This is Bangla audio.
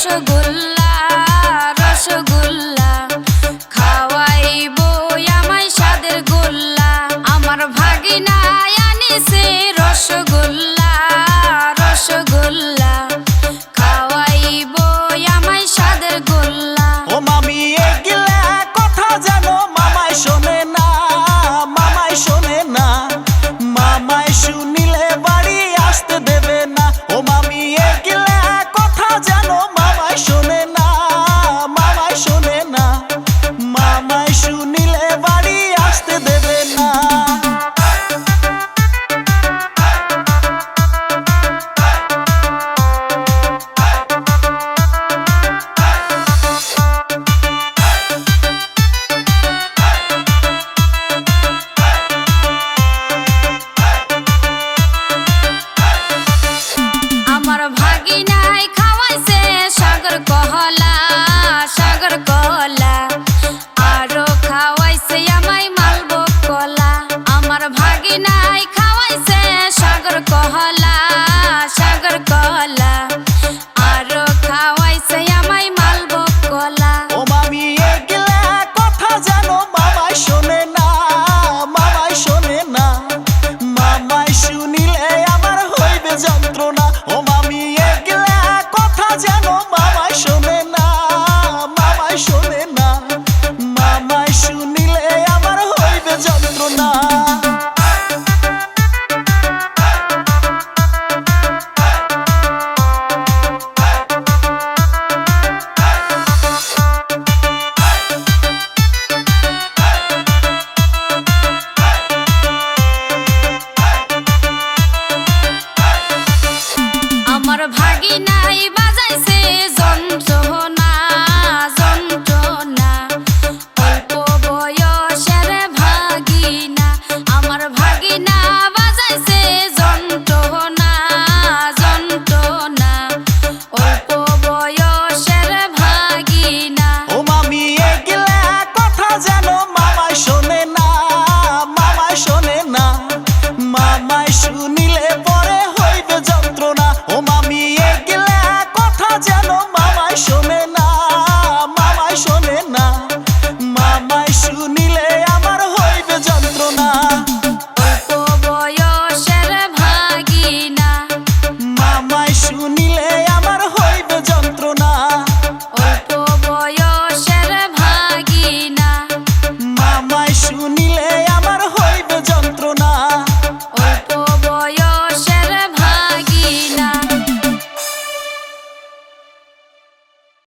রসগোল্লা রসগোল্লা। খাওয়াইব আমায় সাদের গোল্লা। আমার ভাগিনা আনিছে রসগোল্লা। খাওয়াইছে সাগর কহলা। লাগি নাই বা যেন মামায় সোমেন